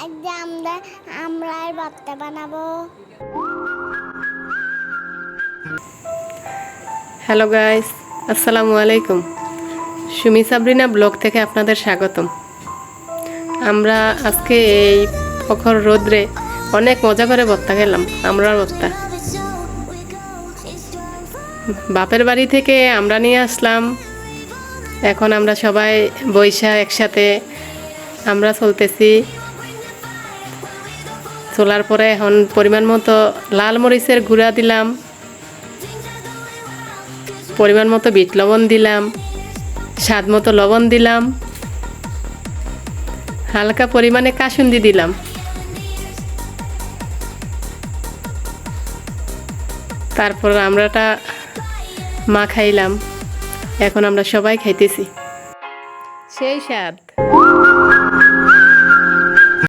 আমরা আমরা বানাবো। হ্যালো গাইস আসসালামু আলাইকুম। সুমি সাবরিনা ব্লগ থেকে আপনাদের স্বাগতম। আমরা আজকে এই প্রখর রোদ্রে অনেক মজা করে ভর্তা খেলাম আমরা ভর্তা বাপের বাড়ি থেকে আমরা নিয়ে আসলাম। এখন আমরা সবাই বৈশা একসাথে আমরা চলতেছি। চলার পরে এখন পরিমাণ মতো লাল মরিচের গুঁড়া দিলাম। পরিমাণ মতো বিট লবণ দিলাম। স্বাদ মতো লবণ দিলাম। হালকা পরিমাণে কাসুন্দি দিলাম। তারপর আমরাটা মা খাইলাম এখন আমরা সবাই খাইতেছি। সেই স্বাদ।